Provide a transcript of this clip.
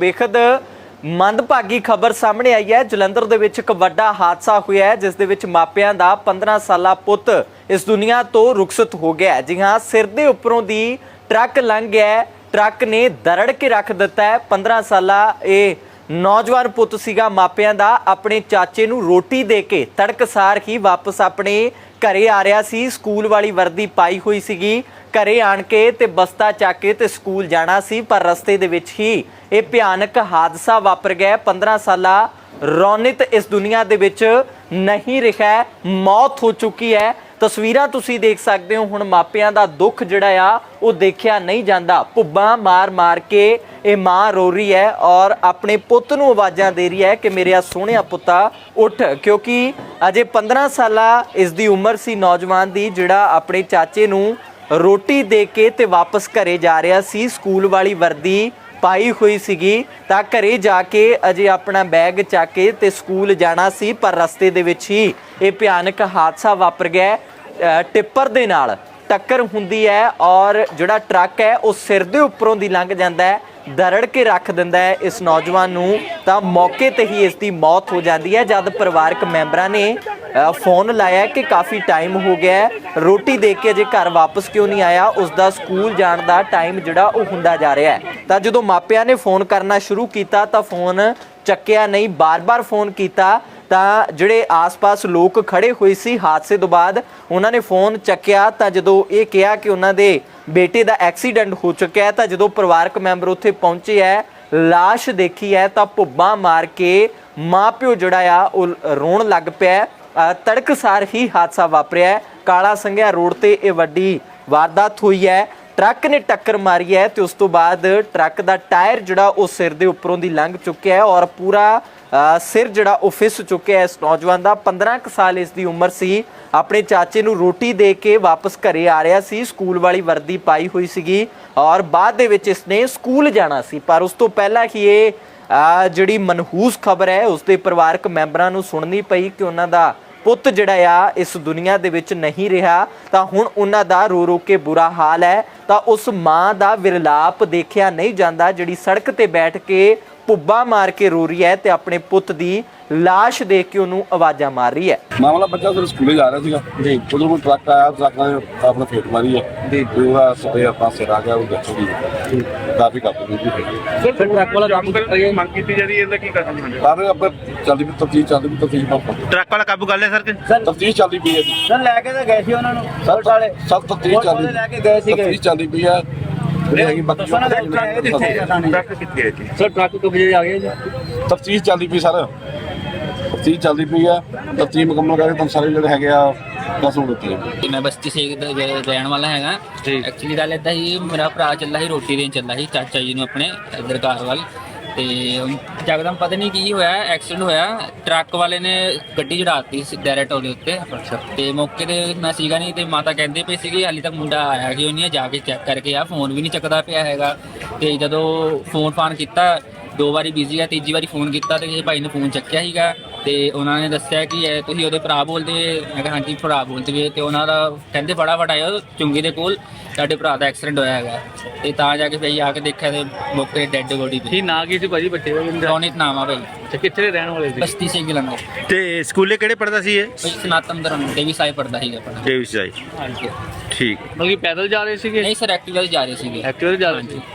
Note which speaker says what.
Speaker 1: ਬੇਖਦ ਮੰਦਭਾਗੀ ਖਬਰ ਸਾਹਮਣੇ ਆਈ ਹੈ। ਜਲੰਧਰ ਦੇ ਵਿੱਚ ਇੱਕ ਵੱਡਾ ਹਾਦਸਾ ਹੋਇਆ ਹੈ, ਜਿਸ ਦੇ ਵਿੱਚ ਮਾਪਿਆਂ ਦਾ 15 ਸਾਲਾ ਪੁੱਤ ਇਸ ਦੁਨੀਆ ਤੋਂ ਰੁਖਸਤ ਹੋ ਗਿਆ ਜੀ ਹਾਂ, ਸਿਰ ਦੇ ਉੱਪਰੋਂ ਦੀ ਟਰੱਕ ਲੰਘ ਗਿਆ ਟਰੱਕ ਨੇ ਦਰੜ ਕੇ ਰੱਖ ਦਿੱਤਾ ਹੈ। 15 ਸਾਲਾ ਇਹ ਨੌਜਵਾਨ ਪੁੱਤ ਸੀਗਾ। ਮਾਪਿਆਂ ਦਾ ਆਪਣੇ ਚਾਚੇ ਨੂੰ ਰੋਟੀ ਦੇ ਕੇ ਤੜਕਸਾਰ ਹੀ ਵਾਪਸ ਆਪਣੇ ਘਰੇ ਆ ਰਿਹਾ ਸੀ। ਸਕੂਲ ਵਾਲੀ ਵਰਦੀ ਪਾਈ ਹੋਈ ਸੀਗੀ। ਘਰੇ ਆਣ ਕੇ ਤੇ ਬਸਤਾ ਚੱਕ ਕੇ ਤੇ ਸਕੂਲ ਜਾਣਾ ਸੀ, ਪਰ ਰਸਤੇ ਦੇ ਵਿੱਚ ਹੀ ਇਹ ਭਿਆਨਕ ਹਾਦਸਾ ਵਾਪਰ ਗਿਆ 15 ਸਾਲਾ ਰੌਨਿਤ ਇਸ ਦੁਨੀਆ ਦੇ ਵਿੱਚ ਨਹੀਂ ਰਿਹਾ ਮੌਤ ਹੋ ਚੁੱਕੀ ਹੈ। ਤਸਵੀਰਾਂ ਤੁਸੀਂ ਦੇਖ ਸਕਦੇ ਹੋ। ਹੁਣ ਮਾਪਿਆਂ ਦਾ ਦੁੱਖ ਜਿਹੜਾ ਆ, ਉਹ ਦੇਖਿਆ ਨਹੀਂ ਜਾਂਦਾ। ਭੁੱਬਾਂ ਮਾਰ-ਮਾਰ ਕੇ ਇਹ ਮਾਂ ਰੋ ਰਹੀ ਹੈ ਔਰ ਆਪਣੇ ਪੁੱਤ ਨੂੰ ਆਵਾਜ਼ਾਂ ਦੇ ਰਹੀ ਹੈ ਕਿ ਮੇਰੇ ਆ ਸੋਹਣਿਆ ਪੁੱਤਾ ਉੱਠ, ਕਿਉਂਕਿ ਅਜੇ 15 ਸਾਲਾ ਇਸ ਦੀ ਉਮਰ ਸੀ ਨੌਜਵਾਨ ਦੀ, ਜਿਹੜਾ ਆਪਣੇ ਚਾਚੇ ਨੂੰ ਰੋਟੀ ਦੇ ਕੇ ਤੇ ਵਾਪਸ ਘਰੇ ਜਾ ਰਿਹਾ ਸੀ। ਸਕੂਲ ਵਾਲੀ ਵਰਦੀ ਪਾਈ ਹੋਈ ਸੀਗੀ। ਤਾਂ ਘਰੇ ਜਾ ਕੇ ਅਜੇ ਆਪਣਾ ਬੈਗ ਚੱਕ ਕੇ ਤੇ ਸਕੂਲ ਜਾਣਾ ਸੀ, ਪਰ ਰਸਤੇ ਦੇ ਵਿੱਚ ਹੀ ਇਹ ਭਿਆਨਕ ਹਾਦਸਾ ਵਾਪਰ ਗਿਆ ਟਿੱਪਰ ਦੇ ਨਾਲ ਟੱਕਰ ਹੁੰਦੀ ਹੈ ਔਰ ਜਿਹੜਾ ਟਰੱਕ ਹੈ, ਉਹ ਸਿਰ ਦੇ ਉੱਪਰੋਂ ਦੀ ਲੰਘ ਜਾਂਦਾ ਹੈ, ਦਰੜ ਕੇ ਰੱਖ ਦਿੰਦਾ ਹੈ ਇਸ ਨੌਜਵਾਨ ਨੂੰ। ਤਾਂ ਮੌਕੇ ਤੇ ਹੀ ਇਸ ਦੀ ਮੌਤ ਹੋ ਜਾਂਦੀ ਹੈ। ਜਦ ਪਰਿਵਾਰਕ ਮੈਂਬਰਾਂ ਨੇ ਫੋਨ ਲਾਇਆ ਕਿ ਕਾਫੀ ਟਾਈਮ ਹੋ ਗਿਆ ਹੈ। ਰੋਟੀ ਦੇ ਕੇ ਅਜੇ ਘਰ ਵਾਪਸ ਕਿਉਂ ਨਹੀਂ ਆਇਆ? ਉਸ ਦਾ ਸਕੂਲ ਜਾਣ ਦਾ ਟਾਈਮ ਜਿਹੜਾ ਉਹ ਹੁੰਦਾ ਜਾ ਰਿਹਾ ਹੈ। ਤਾਂ ਜਦੋਂ ਮਾਪਿਆਂ ਨੇ ਫੋਨ ਕਰਨਾ ਸ਼ੁਰੂ ਕੀਤਾ, ਤਾਂ ਫੋਨ ਚੱਕਿਆ ਨਹੀਂ, ਬਾਰ-ਬਾਰ ਫੋਨ ਕੀਤਾ। ਤਾਂ ਜਿਹੜੇ ਆਸ-ਪਾਸ ਲੋਕ ਖੜੇ ਹੋਏ ਸੀ, ਹਾਦਸੇ ਤੋਂ ਬਾਅਦ ਉਹਨਾਂ ਨੇ ਫੋਨ ਚੱਕਿਆ। ਤਾਂ ਜਦੋਂ ਇਹ ਕਿਹਾ ਕਿ ਉਹਨਾਂ ਦੇ ਬੇਟੇ ਦਾ ਐਕਸੀਡੈਂਟ ਹੋ ਚੁੱਕਿਆ ਹੈ, ਤਾਂ ਜਦੋਂ ਪਰਿਵਾਰਕ ਮੈਂਬਰ ਉੱਥੇ ਪਹੁੰਚੇ ਹੈ, ਲਾਸ਼ ਦੇਖੀ ਹੈ, ਤਾਂ ਭੁੱਬਾਂ ਮਾਰ ਕੇ ਮਾਪਿਓ ਜਿਹੜਾ ਆ, ਉਹ ਰੋਣ ਲੱਗ ਪਿਆ ਤੜਕਸਾਰ ਹੀ ਹਾਦਸਾ ਵਾਪਰਿਆ ਹੈ। ਕਾਲਾ ਸੰਘਿਆ ਰੋਡ ਤੇ ਇਹ ਵੱਡੀ ਵਾਰਦਾਤ ਹੋਈ ਹੈ। ਟਰੱਕ ਨੇ ਟੱਕਰ ਮਾਰੀ ਹੈ ਤੇ ਉਸ ਤੋਂ ਬਾਅਦ ਟਰੱਕ ਦਾ ਟਾਇਰ ਜਿਹੜਾ ਉਹ ਸਿਰ ਦੇ ਉੱਪਰੋਂ ਦੀ ਲੰਘ ਚੁੱਕਿਆ ਹੈ ਔਰ ਪੂਰਾ ਸਿਰ ਜਿਹੜਾ ਉਹ ਫਿਸ ਚੁੱਕਿਆ ਇਸ ਨੌਜਵਾਨ ਦਾ। 15 ਕੁ ਸਾਲ ਇਸ ਦੀ ਉਮਰ ਸੀ। ਆਪਣੇ ਚਾਚੇ ਨੂੰ ਰੋਟੀ ਦੇ ਕੇ ਵਾਪਸ ਘਰੇ ਆ ਰਿਹਾ ਸੀ। ਸਕੂਲ ਵਾਲੀ ਵਰਦੀ ਪਾਈ ਹੋਈ ਸੀਗੀ ਔਰ ਬਾਅਦ ਦੇ ਵਿੱਚ ਇਸਨੇ ਸਕੂਲ ਜਾਣਾ ਸੀ। ਪਰ ਉਸ ਤੋਂ ਪਹਿਲਾਂ ਹੀ ਇਹ ਜਿਹੜੀ ਮਨਹੂਸ ਖਬਰ ਹੈ, ਉਸ ਦੇ ਪਰਿਵਾਰਕ ਮੈਂਬਰਾਂ ਨੂੰ ਸੁਣਨੀ ਪਈ ਕਿ ਉਹਨਾਂ ਦਾ ਪੁੱਤ ਜਿਹੜਾ ਆ ਇਸ ਦੁਨੀਆ ਦੇ ਵਿੱਚ ਨਹੀਂ ਰਿਹਾ ਤਾਂ ਹੁਣ ਉਹਨਾਂ ਦਾ ਰੋ ਰੋ ਕੇ ਬੁਰਾ ਹਾਲ ਹੈ। ਤਾਂ ਉਸ ਮਾਂ ਦਾ ਵਿਰਲਾਪ ਦੇਖਿਆ ਨਹੀਂ ਜਾਂਦਾ ਜਿਹੜੀ ਸੜਕ ਤੇ ਬੈਠ ਕੇ ਪੁੱਬਾ ਮਾਰ ਕੇ ਰੋ ਰਹੀ ਹੈ ਤੇ ਆਪਣੇ ਪੁੱਤ ਦੀ ਲਾਸ਼ ਦੇਖ ਕੇ ਉਹਨੂੰ ਆਵਾਜ਼ਾਂ ਮਾਰ ਰਹੀ ਹੈ।
Speaker 2: ਮਾਮਲਾ ਬੱਚਾ ਉਧਰ ਸਕੂਲੇ ਜਾ ਰਿਹਾ ਸੀਗਾ। ਜੀ। ਉਧਰ ਕੋਈ ਟਰੱਕ ਆਇਆ ਟਰੱਕ ਨੇ ਆਪਣਾ ਫੇਟ ਮਾਰੀ ਹੈ। ਜੀ। ਉਹਦਾ ਸਪੇ ਆਪਾਂ ਸਿਰ ਆ ਗਿਆ ਉਹ ਦੇਖੋ ਜੀ। ਕਾਫੀ ਦੀ ਜੀ
Speaker 3: ਸਰ ਟਰੱਕ ਵਾਲਾ ਕੰਮ ਕਰ ਮੰਗ ਕੀਤੀ ਜਾ ਰਹੀ ਹੈ ਇਹਦਾ ਕੀ ਕਰਨਾ ਚਾਹੁੰਦੇ
Speaker 2: ਕਾਫੀ ਆਪਾਂ ਚੱਲਦੀ ਵੀ ਤਫਤੀਸ਼ ਚੱਲਦੀ ਵੀ ਤਫਤੀਸ਼ ਪਾਪਾ
Speaker 3: ਟਰੱਕ ਵਾਲਾ ਕਾਬੂ ਕਰ ਲਿਆ ਸਰ ਕਿ?
Speaker 2: ਤਫਤੀਸ਼ ਚੱਲਦੀ ਪਈ ਹੈ ਜੀ।
Speaker 4: ਸਰ ਲੈ ਕੇ ਤਾਂ ਗਏ ਸੀ ਉਹਨਾਂ ਨੂੰ
Speaker 2: ਸਭ
Speaker 4: ਵਾਲੇ।
Speaker 2: ਸਭ ਤਫਤੀਸ਼
Speaker 4: ਪੁਲਿਸ
Speaker 2: ਚੱਲਦੀ
Speaker 4: ਲੈ ਕੇ ਗਏ ਸੀਗੇ।
Speaker 2: ਤਫਤੀਸ਼ ਚੱਲਦੀ ਪਈ ਹੈ। ਜਿਹੜੀ ਹੈਗੀ ਬਾਕੀ
Speaker 4: ਦੱਸੋ ਨਾ ਸਰ, ਟਰੱਕ ਕਿੱਥੇ ਹੈ?
Speaker 3: ਟਰੱਕ ਕਿੱਥੇ ਹੈ ਜੀ?
Speaker 4: ਸਰ ਟਰੱਕ ਤੋਂ ਵਜੇ ਆ ਗਏ ਜੀ?
Speaker 2: ਤਫਤੀਸ਼ ਚੱਲਦੀ ਪਈ ਸਰ। ਤਫਤੀਸ਼ ਚੱਲਦੀ ਪਈ ਹੈ। ਤਫਤੀਸ਼ ਮੁਕੰਮਲ ਕਰਕੇ ਤੁਹਾਨੂੰ ਸਾਰੇ ਜਿਹੜੇ ਹੈਗੇ ਆ ਦੱਸ ਹੋ ਦਿੱਤੀ ਹੈ।
Speaker 5: ਤੇ ਮੈਂ ਬਸਤੀ ਸੇਕ ਦਾ ਰਹਿ- ਰਹਿਣ ਵਾਲਾ ਹੈਗਾ ਐਕਚੁਅਲੀ ਗੱਲ ਏਦਾਂ ਹੀ ਮੇਰਾ ਭਰਾ ਚੱਲਾ ਸੀ ਰੋਟੀ ਦੇਣ ਚੱਲਾ ਸੀ ਚਾਚਾ ਜੀ ਨੂੰ ਆਪਣੇ ਇੱਧਰ ਘਰ ਵੱਲ। ਤੇ ਜਗਦਮ ਪਤਾ ਨਹੀਂ ਕੀ ਹੋਇਆ ਐਕਸੀਡੈਂਟ ਹੋਇਆ। ਟਰੱਕ ਵਾਲੇ ਨੇ ਗੱਡੀ ਚੜਾਤੀ ਸੀ ਡਾਇਰੈਕਟ ਉਹਦੇ ਉੱਤੇ। ਤੇ ਮੌਕੇ ਤੇ ਮੈਂ ਸੀਗਾ ਨਹੀਂ ਤੇ ਮਾਤਾ ਕਹਿੰਦੇ ਪਈ ਸੀਗੀ ਹਾਲੇ ਤੱਕ ਮੁੰਡਾ ਆਇਆ ਕਿਉਂ ਨਹੀਂ ਹੈ ਜਾ ਕੇ ਚੈੱਕ ਕਰਕੇ ਆ ਫੋਨ ਵੀ ਨਹੀਂ ਚੱਕਦਾ ਪਿਆ ਹੈਗਾ। ਤੇ ਜਦੋਂ ਫੋਨ ਫਾਨ ਕੀਤਾ ਦੋ ਵਾਰੀ ਬਿਜ਼ੀ ਆ ਤੀਜੀ ਵਾਰੀ ਫੋਨ ਕੀਤਾ ਤੇ ਇਹ ਭਾਈ ਨੇ ਫੋਨ ਚੱਕਿਆ ਸੀਗਾ ਤੇ ਉਹਨਾਂ ਨੇ ਦੱਸਿਆ ਕਿ ਇਹ ਤੁਸੀਂ ਉਹਦੇ ਭਰਾ ਬੋਲਦੇ ਮੈਂ ਕਿਹਾ ਹਾਂਜੀ ਭਰਾ ਬੋਲਦੇ ਵੇ ਤੇ ਉਹਨਾਂ ਦਾ ਕਹਿੰਦੇ ਫਟਾਫਟ ਆਇਓ ਚੁੰਗੀ ਦੇ ਕੋਲ ਸਾਡੇ ਭਰਾ ਦਾ ਐਕਸੀਡੈਂਟ ਹੋਇਆ ਹੈਗਾ। ਤੇ ਤਾਂ ਜਾ ਕੇ ਭਾਈ ਆ ਕੇ ਦੇਖਿਆ ਤੇ ਮੌਕੇ ਡੈੱਡ ਬੋਡੀ
Speaker 3: ਕੀ
Speaker 5: ਪਈ
Speaker 3: ਨਾਂ ਕੀ ਸੀ ਭਾਜੀ ਬੱਚੇ ਦਾ
Speaker 5: ਰੌਣਿਤ ਨਾਮ ਆ ਭਾਈ।
Speaker 3: ਤੇ ਕਿੱਥੇ ਦੇ ਰਹਿਣ ਵਾਲੇ ਸੀ?
Speaker 5: ਬਸਤੀ ਸਿੰਘ ਜਲੰਧਰ
Speaker 6: ਤੇ ਸਕੂਲੇ ਕਿਹੜੇ ਪੜਦਾ ਸੀ ਇਹ?
Speaker 5: ਭਾਈ ਸਨਾਤਨ ਧਰਮ ਦੇਵੀ ਸਾਹਿਬ ਪੜਦਾ ਸੀਗਾ ਆਪਣਾ।
Speaker 6: ਡੇਵਿਸ ਜਾਈ
Speaker 5: ਹਾਂਜੀ।
Speaker 6: ਠੀਕ।
Speaker 3: ਬਲਕਿ ਪੈਦਲ ਜਾ ਰਹੇ ਸੀਗੇ?
Speaker 5: ਨਹੀਂ ਸਰ ਐਕਟਿਵਾ ਤੇ ਜਾ ਰਹੇ ਸੀਗੇ।
Speaker 3: ਐਕਟਿਵ ਜਾ ਰਹੇ ਸੀ।